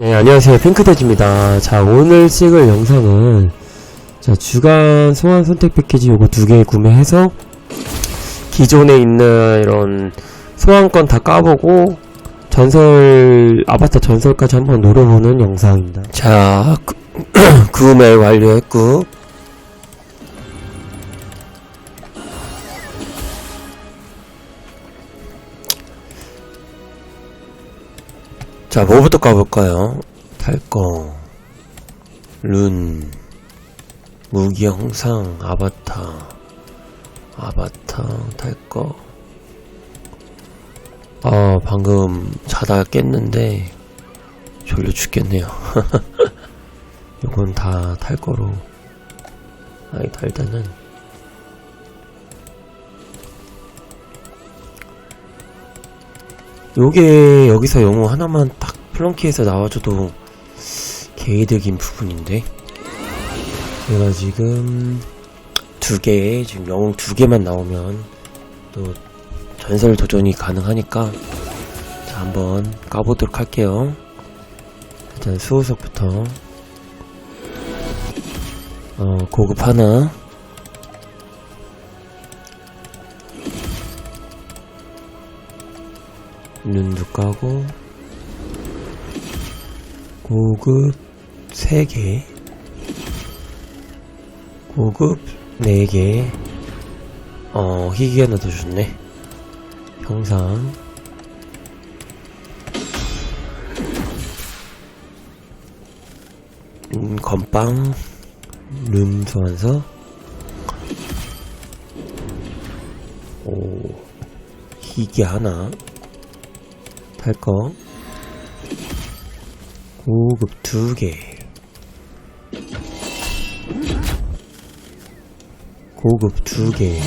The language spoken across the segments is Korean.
네, 안녕하세요. 핑크돼지입니다. 자, 오늘 찍을 영상은, 자, 주간 소환 선택 패키지 요거 두 개 구매해서, 기존에 있는 이런 소환권 다 까보고, 전설, 아바타 전설까지 한번 노려보는 영상입니다. 자, 구, 구매 완료했고, 자, 뭐부터 까볼까요? 탈거, 룬, 무기 형상, 아바타, 아바타, 탈거. 아, 방금 자다가 깼는데, 졸려 죽겠네요. 이건 다 탈거로. 아니, 달다는. 요게 여기서 영어 하나만 딱 플렁키에서 나와줘도 개이득인 부분인데. 제가 지금 두 개, 지금 영웅 두 개만 나오면 또 전설 도전이 가능하니까 자 한번 까보도록 할게요. 일단 수호석부터. 어 고급 하나. 눈도 까고 고급 3개 고급 4개. 어 희귀 하나 더 줬네. 형상. 음, 건빵 룸 소환서. 오 희귀 하나. 탈거 고급 두개. 고급 두개.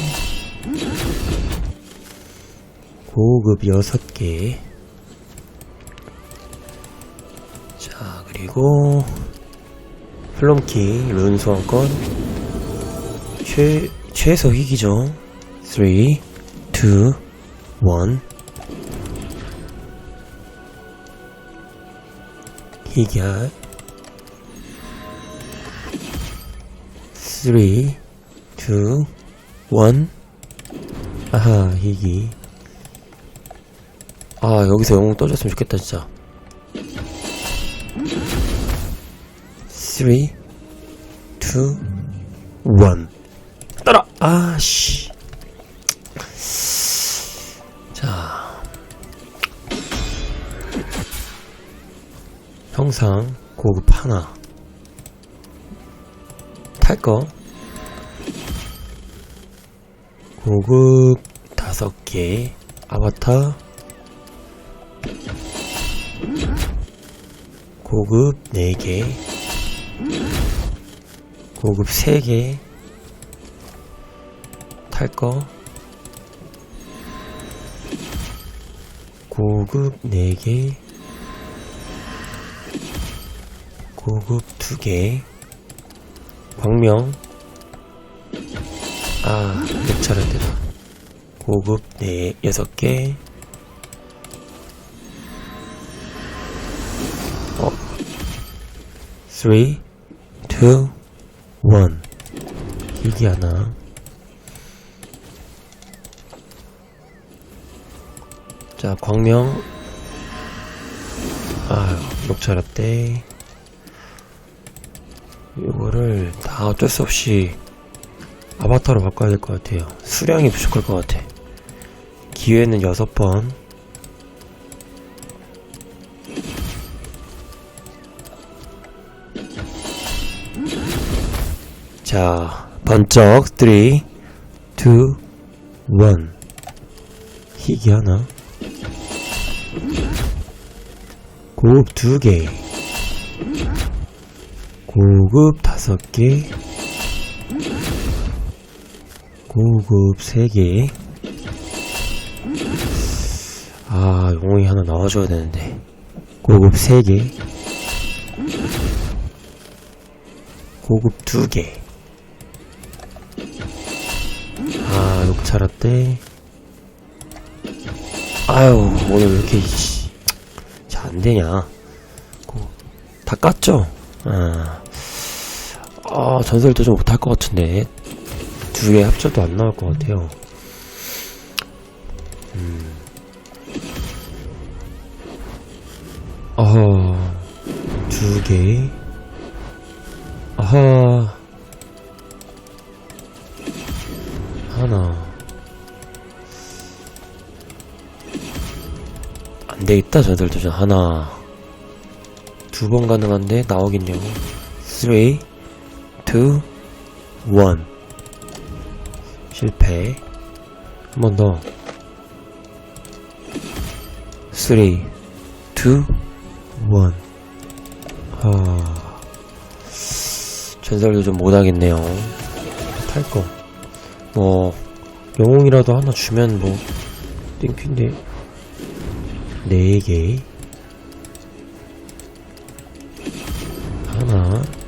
고급 여섯 개. 자, 그리고 플럼키 룬 소환권. 최, 최소 희귀죠 3 2 1 희귀한 3 2 1 아하 희귀 아 여기서 영웅 떠줬으면 좋겠다 진짜. 3 2 1 따라! 아씨 형상 고급 하나. 탈거. 고급 다섯 개. 아바타. 고급 네 개. 고급 세 개. 탈거. 고급 네 개 고급 두 개, 광명, 아, 녹차란 데다. 고급 네, 여섯 개, 어, 3, 2, 1, 희귀 하나. 자, 광명, 아, 녹차라떼. 이거를 다 어쩔 수 없이 아바타로 바꿔야 될 것 같아요. 수량이 부족할 것 같아. 기회는 여섯 번. 자, 번쩍 3, 2, 1. 희귀 하나. 고급 두 개. 고급 다섯 개 고급 세개 아, 용이 하나 나와줘야 되는데. 고급 세개 고급 두개 아, 녹차라떼. 아유, 오늘 왜 이렇게, 씨, 잘 안되냐. 고, 다 깠죠? 아, 아 전설도 좀 못할 것 같은데 두 개 합쳐도 안 나올 것 같아요. 음. 어, 두 개. 아하. 하나. 안 되겠다, 전설 도전. 하나. 두 번 가능한데, 나오겠냐고. 3, 2, 1. 실패. 한 번 더. 3, 2, 1. 하. 전설도 좀 못하겠네요. 탈 거. 뭐, 영웅이라도 하나 주면 뭐, 땡큐인데. 네 개. 하나.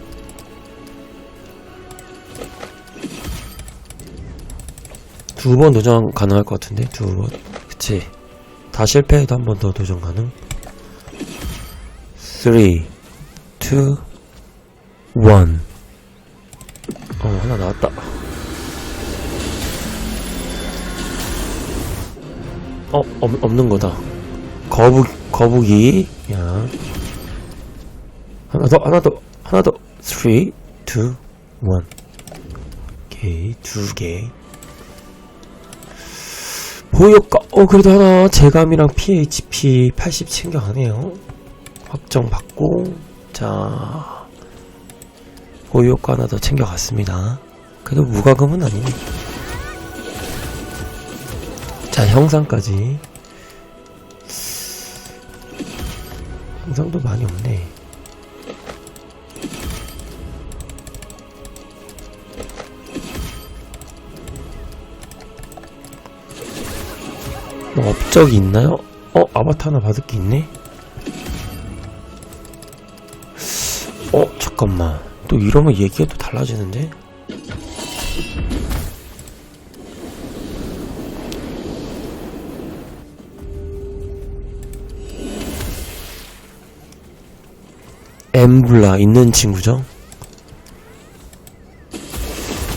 두 번 도전 가능할 것 같은데? 두 번. 그치. 다 실패해도 한 번 더 도전 가능? 3, 2, 1. 어, 하나 나왔다. 어, 없, 없는 거다. 거북, 거북이. 야. 하나 더, 하나 더, 하나 더. 3, 2, 1. 오케이, 두 개. 보효과, 어, 그래도 하나, 재감이랑 PHP 80 챙겨가네요. 확정 받고, 자. 보효과 하나 더 챙겨갔습니다. 그래도 무과금은 아니네. 자, 형상까지. 형상도 많이 없네. 뭐 업적이 있나요? 어, 아바타 하나 받을 게 있네? 어, 잠깐만. 또 이러면 얘기가 또 달라지는데? 엠블라 있는 친구죠?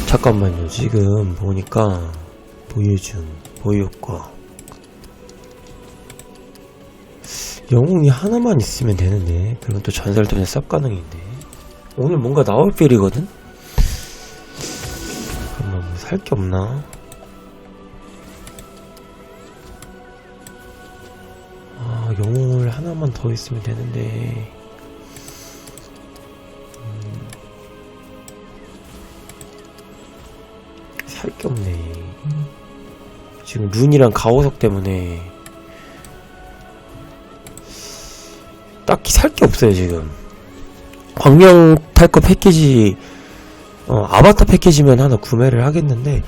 잠깐만요. 지금 보니까 보여준 보유과 영웅이 하나만 있으면 되는데 그러면 또 전설 때문에 쌉 가능인데 오늘 뭔가 나올 필이거든? 잠깐만 뭐 살 게 없나? 아 영웅을 하나만 더 있으면 되는데 살게 없네. 지금 룬이랑 가오석 때문에 딱히 살 게 없어요 지금. 광명 탈거 패키지 어, 아바타 패키지면 하나 구매를 하겠는데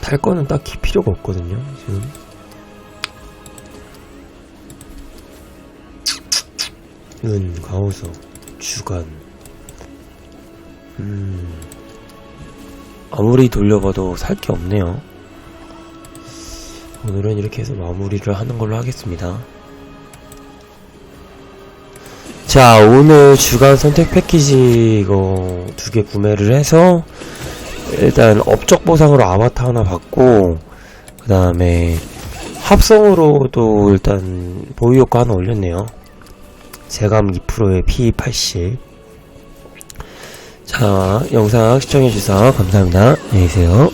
탈 거는 딱히 필요가 없거든요 지금. 은 가오석 주간 음. 아무리 돌려봐도 살 게 없네요. 오늘은 이렇게 해서 마무리를 하는 걸로 하겠습니다. 자, 오늘 주간 선택 패키지 이거 두 개 구매를 해서 일단 업적 보상으로 아바타 하나 받고 그 다음에 합성으로도 일단 보유 효과 하나 올렸네요. 제감 2%의 P80 자, 영상 시청해주셔서 감사합니다. 안녕히 계세요.